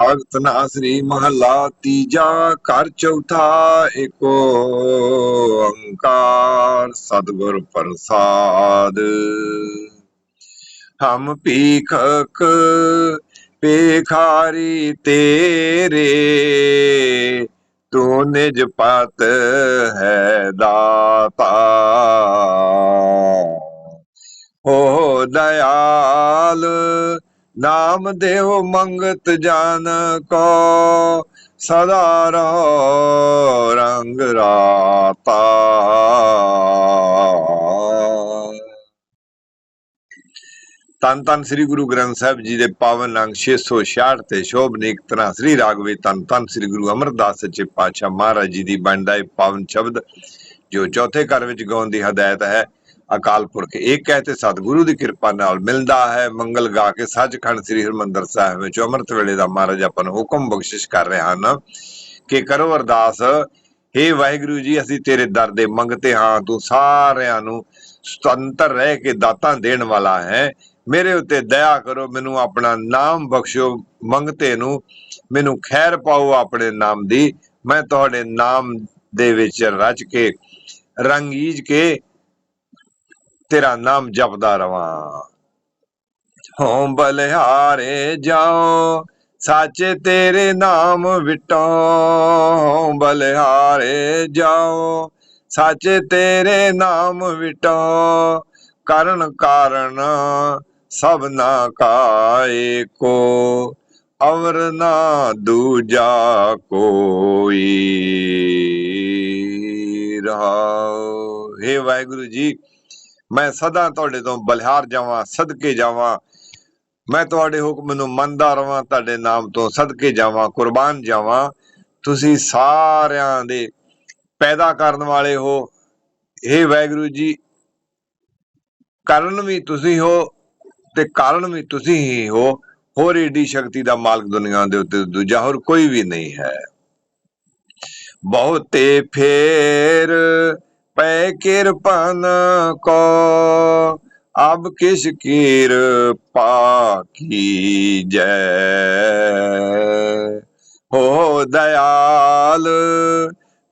ਭਗਤ ਨਾਸਰੀ ਮਹਲਾ ਤੀਜਾ, ਘਰ ਚੌਥਾ, ਏਕੋ ਓੰਕਾਰ ਸਤਿਗੁਰ ਪ੍ਰਸਾਦ। ਹਮ ਭੀਖਕ ਭੇਖਾਰੀ ਤੇਰੇ, ਤੂੰ ਨਿਜ ਪਤ ਹੈ ਦਾਤਾ। ਓ ਦਇਆਲ ਨਾਮ ਦੇਵ ਮੰਗਤ ਜਨ ਕੋ, ਸਦਾ ਰਹੋ ਰੰਗ ਰਾਤਾ। ਤਨ ਤਨ ਸ੍ਰੀ ਗੁਰੂ ਗ੍ਰੰਥ ਸਾਹਿਬ ਜੀ ਦੇ ਪਾਵਨ ਅੰਗ 666 ਤੇ ਸ਼ੋਭਨੀਕ ਤਨਾ ਸ੍ਰੀ ਰਾਗਵੇ ਤਨ ਤਨ ਸ੍ਰੀ ਗੁਰੂ ਅਮਰਦਾਸ ਸੱਚੇ ਪਾਤਸ਼ਾਹ ਮਹਾਰਾਜ ਜੀ ਦੀ ਬਣਦਾ ਇਹ ਪਾਵਨ ਸ਼ਬਦ, ਜੋ ਚੌਥੇ ਘਰ ਵਿੱਚ ਗਾਉਣ ਦੀ ਹਦਾਇਤ ਹੈ ਅਕਾਲ ਪੁਰਖ ਇੱਕ ਹੈ ਤੇ ਸਤਿਗੁਰੂ ਦੀ ਕਿਰਪਾ ਨਾਲ ਮਿਲਦਾ ਹੈ, ਮੰਗਲ ਗਾ ਕੇ ਸੱਚਖੰਡ ਸ੍ਰੀ ਹਰਮੰਦਰ ਸਾਹਿਬ ਵਿੱਚ ਅੰਮ੍ਰਿਤ ਵੇਲੇ ਦਾ ਮਹਾਰਾਜ ਆਪਾਂ ਨੂੰ ਹੁਕਮ ਬਖਸ਼ਿਸ਼ ਕਰ ਰਹੇ ਹਨ ਕਿ ਕਰੋ ਅਰਦਾਸ हे ਵਾਹਿਗੁਰੂ ਜੀ, ਅਸੀਂ ਤੇਰੇ ਦਰ ਦੇ ਮੰਗਤੇ ਹਾਂ, ਤੂੰ ਸਾਰਿਆਂ ਨੂੰ ਸੁਤੰਤਰ ਰਹਿ ਕੇ ਦਾਤਾਂ ਦੇਣ ਵਾਲਾ ਹੈ। ਮੇਰੇ ਉੱਤੇ ਦਇਆ ਕਰੋ, ਮੈਨੂੰ ਆਪਣਾ ਨਾਮ ਬਖਸ਼ੋ ਮੰਗਤੇ ਨੂੰ ਮੈਨੂੰ ਖੈਰ ਪਾਓ ਆਪਣੇ ਨਾਮ ਦੀ। ਮੈਂ ਤੁਹਾਡੇ ਨਾਮ ਦੇ ਵਿੱਚ ਰਚ ਕੇ, ਰੰਗੀਜ ਕੇ ਤੇਰਾ ਨਾਮ ਜਪਦਾ ਰਵਾਂ। ਹੋਂ ਬਲਿਹਾਰੇ ਜਾਓ ਸਾਚੇ ਤੇਰੇ ਨਾਮ ਵਿਟੋ। ਹੋਂ ਬਲਿਹਾਰੇ ਜਾਓ ਸਾਚੇ ਤੇਰੇ ਨਾਮ ਵਿਟੋ। ਕਰਨ ਕਾਰਨ ਸਭਨਾ ਕਾਏ ਕੋ, ਅਵਰ ਨਾ ਦੂਜਾ ਕੋਈ ਰਹਾਓ हे ਵਾਹਿਗੁਰੂ ਜੀ ਮੈਂ ਸਦਾ ਤੁਹਾਡੇ ਤੋਂ ਬਲਿਹਾਰ ਜਾਵਾਂ, ਸਦਕੇ ਜਾਵਾਂ। ਮੈਂ ਤੁਹਾਡੇ ਹੁਕਮ ਨੂੰ ਮੰਨਦਾ ਰਵਾਂ, ਤੁਹਾਡੇ ਨਾਮ ਤੋਂ ਸਦਕੇ ਜਾਵਾਂ, ਕੁਰਬਾਨ ਜਾਵਾਂ। ਤੁਸੀਂ ਸਾਰਿਆਂ ਦੇ ਪੈਦਾ ਕਰਨ ਵਾਲੇ ਹੋ। हे ਵਾਹਿਗੁਰੂ ਜੀ, ਕਰਨ ਵੀ ਤੁਸੀਂ ਹੋ ਤੇ ਕਾਰਨ ਵੀ ਤੁਸੀਂ ਹੀ ਹੋ। ਹੋਰ ਏਡੀ ਸ਼ਕਤੀ ਦਾ ਮਾਲਕ ਦੁਨੀਆ ਦੇ ਉੱਤੇ ਦੂਜਾ ਹੋਰ ਕੋਈ ਵੀ ਨਹੀਂ ਹੈ। ਬਹੁਤੇ ਫੇਰ ਪੈ ਕਿਰਪਨ ਕੋ, ਅਬ ਕਿਸ ਕੀਰ ਪਾ ਕੀ ਜੈ? ਹੋ ਦਇਆਲ,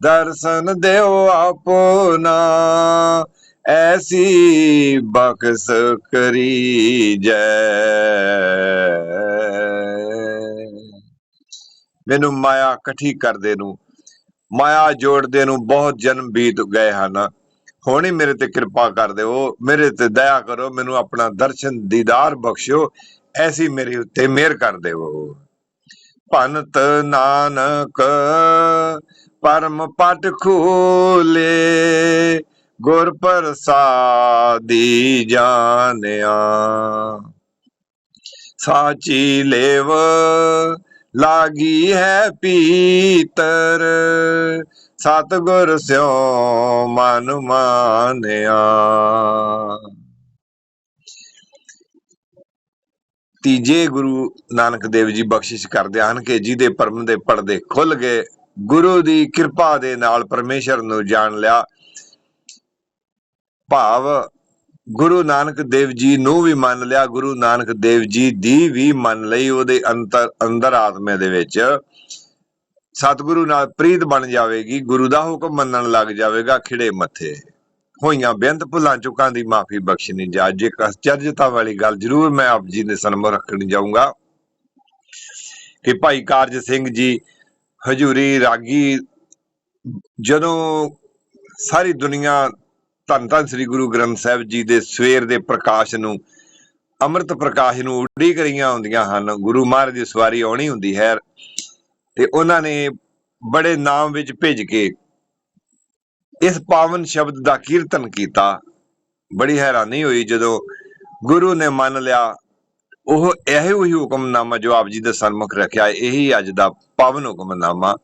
ਦਰਸ਼ਨ ਦਿਓ ਆਪਣਾ, ਐਸੀ ਬਖਸ ਕਰੀ ਜੈ। ਮੈਨੂੰ ਮਾਇਆ ਇਕੱਠੀ ਕਰਦੇ ਨੂੰ ਮਾਇਆ ਜੋੜਦੇ ਨੂੰ ਬਹੁਤ ਜਨਮ ਬੀਤ ਗਏ ਹਨ। ਹੁਣ ਮੇਰੇ ਤੇ ਕਿਰਪਾ ਕਰ ਦਿਓ, ਮੇਰੇ ਤੇ ਦਇਆ ਕਰੋ, ਮੈਨੂੰ ਆਪਣਾ ਦਰਸ਼ਨ, ਦੀਦਾਰ ਬਖਸ਼ਿਓ, ਐਸੀ ਮੇਰੇ ਉੱਤੇ ਮਿਹਰ ਕਰ ਦਿਓ। ਭਨਤ ਨਾਨਕ, ਪਰਮ ਪਟ ਖੋਲੇ, ਗੁਰ ਪ੍ਰਸਾਦੀ ਜਾਣਿਆ। ਸਾਚੀ ਲੇਵ ਲਾਗੀ ਹੈ ਪੀਤਰ, ਸਤਗੁਰ ਸਿਓ ਮਨ ਮਾਨਿਆ। ਤੀਜੇ ਗੁਰੂ ਨਾਨਕ ਦੇਵ ਜੀ ਬਖਸ਼ਿਸ਼ ਕਰਦੇ ਹਨ ਕਿ ਜਿਹਦੇ ਪਰਮ ਦੇ ਪਰਦੇ ਖੁੱਲ ਗਏ, ਗੁਰੂ ਦੀ ਕਿਰਪਾ ਦੇ ਨਾਲ ਪਰਮੇਸ਼ਰ ਨੂੰ ਜਾਣ ਲਿਆ। ਭਾਵ ਗੁਰੂ ਨਾਨਕ ਦੇਵ ਜੀ ਨੂੰ ਵੀ ਮੰਨ ਲਿਆ, ਗੁਰੂ ਨਾਨਕ ਦੇਵ ਜੀ ਦੀ ਵੀ ਮੰਨ ਲਈ ਉਹਦੇ ਅੰਤਰ, ਅੰਦਰ ਆਤਮੇ ਦੇ ਵਿੱਚ। ਸਤਿਗੁਰੂ ਨਾਲ ਪ੍ਰੀਤ ਬਣ ਜਾਵੇਗੀ, ਗੁਰੂ ਦਾ ਹੁਕਮ ਮੰਨਣ ਲੱਗ ਜਾਵੇਗਾ, ਖਿੜੇ ਮੱਥੇ। ਹੋਈਆਂ ਬੇਅੰਤ ਭੁੱਲਾਂ ਚੁੱਕਾਂ ਦੀ ਮਾਫੀ ਬਖਸ਼ਣੀ ਜਾ। ਜੇ ਚਰਜਤਾ ਵਾਲੀ ਗੱਲ ਜ਼ਰੂਰ ਮੈਂ ਆਪ ਜੀ ਦੇ ਸਨਮੁਖ ਰੱਖਣੀ ਜਾਊਂਗਾ। ਕਿ ਭਾਈ ਕਾਰਜ ਸਿੰਘ ਜੀ, ਹਜੂਰੀ ਰਾਗੀ, ਜਦੋਂ ਸਾਰੀ ਦੁਨੀਆ ਧੰਨ ਧੰਨ ਸ੍ਰੀ ਗੁਰੂ ਗ੍ਰੰਥ ਸਾਹਿਬ ਜੀ ਦੇ ਸਵੇਰ ਦੇ ਪ੍ਰਕਾਸ਼ ਨੂੰ, ਅੰਮ੍ਰਿਤ ਪ੍ਰਕਾਸ਼ ਨੂੰ ਉਡੀ ਕਰੀਆਂ ਹੁੰਦੀਆਂ ਹਨ। ਗੁਰੂ ਮਹਾਰਾਜ ਦੀ ਸਵਾਰੀ ਆਉਣੀ ਹੁੰਦੀ ਹੈ ਤੇ ਉਹਨਾਂ ਨੇ ਬੜੇ ਨਾਮ ਵਿੱਚ ਭੇਜ ਕੇ ਇਸ ਪਾਵਨ ਸ਼ਬਦ ਦਾ ਕੀਰਤਨ ਕੀਤਾ। ਬੜੀ ਹੈਰਾਨੀ ਹੋਈ ਜਦੋਂ ਗੁਰੂ ਨੇ ਮੰਨ ਲਿਆ, ਉਹ ਇਹੋ ਹੀ ਹੁਕਮਨਾਮਾ ਜੋ ਆਪ ਜੀ ਦੇ ਸਨਮੁਖ ਰੱਖਿਆ, ਇਹੀ ਅੱਜ ਦਾ ਪਾਵਨ ਹੁਕਮਨਾਮਾ।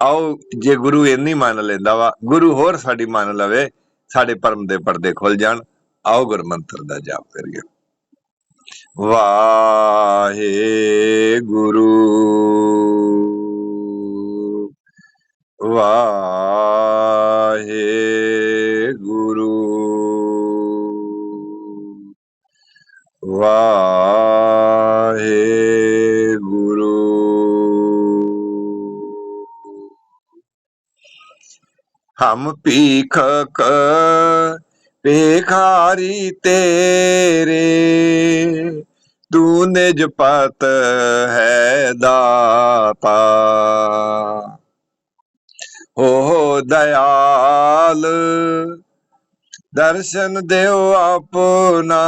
ਆਓ, ਜੇ ਗੁਰੂ ਇੰਨੀ ਮੰਨ ਲੈਂਦਾ ਵਾ, ਗੁਰੂ ਹੋਰ ਸਾਡੀ ਮੰਨ ਲਵੇ। ਸਾਡੇ ਪਰਮ ਦੇ ਪਰਦੇ ਖੁੱਲ ਜਾਣ ਆਓ ਗੁਰਮੰਤਰ ਦਾ ਜਾਪ ਕਰੀਏ। ਵਾਹੇ ਗੁਰੂ ਵਾਹੇ ਹਮ ਭੀਖਕ ਭੇਖਾਰੀ ਤੇਰੇ। ਤੂੰ ਨਿਜ ਪਤ ਹੈ ਦਾਤਾ। ਹੋ ਦਇਆਲ, ਦਰਸ਼ਨ ਦਿਓ ਆਪਣਾ।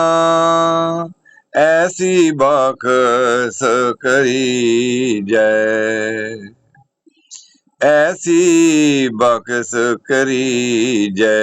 ਐਸੀ ਬਖਸ ਕਰੀ ਜੈ। ਐਸੀ ਬਖਸ ਕਰੀ ਜੈ।